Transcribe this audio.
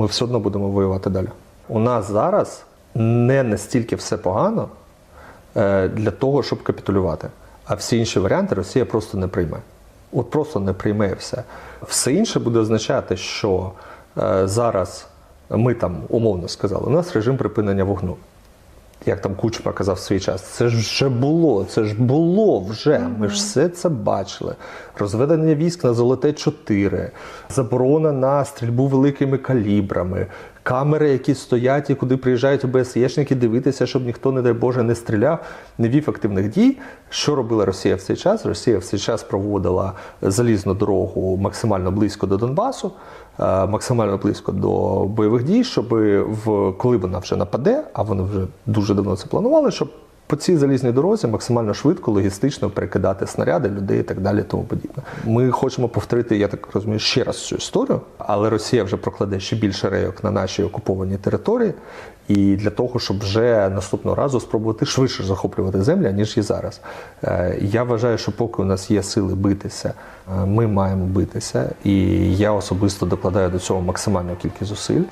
ми все одно будемо воювати далі. У нас зараз не настільки все погано е, для того, щоб капітулювати. А всі інші варіанти Росія просто не прийме. От просто не прийме все. Все інше буде означати, що е, зараз ми там умовно сказали, у нас режим припинення вогню. Як там Кучма казав в свій час, це ж вже було, це ж було вже. Ми ж все це бачили. Розведення військ на золоте 4, заборона на стрільбу великими калібрами, камери, які стоять і куди приїжджають ОБСЄшники дивитися, щоб ніхто, не дай Боже, не стріляв, не вів активних дій. Що робила Росія в цей час? Росія в цей час проводила залізну дорогу максимально близько до Донбасу, е, максимально близько до бойових дій, щоб в коли вона вже нападе, а вони вже дуже давно це планували, щоб по цій залізній дорозі максимально швидко, логістично перекидати снаряди, людей і так далі, тому подібне. Ми хочемо повторити, я так розумію, ще раз цю історію, але Росія вже прокладе ще більше рейок на нашій окупованій території, і для того, щоб вже наступного разу спробувати швидше захоплювати землю, ніж і зараз. Е, Я вважаю, що поки у нас є сили битися, е, ми маємо битися, і я особисто докладаю до цього максимальну кількість зусиль.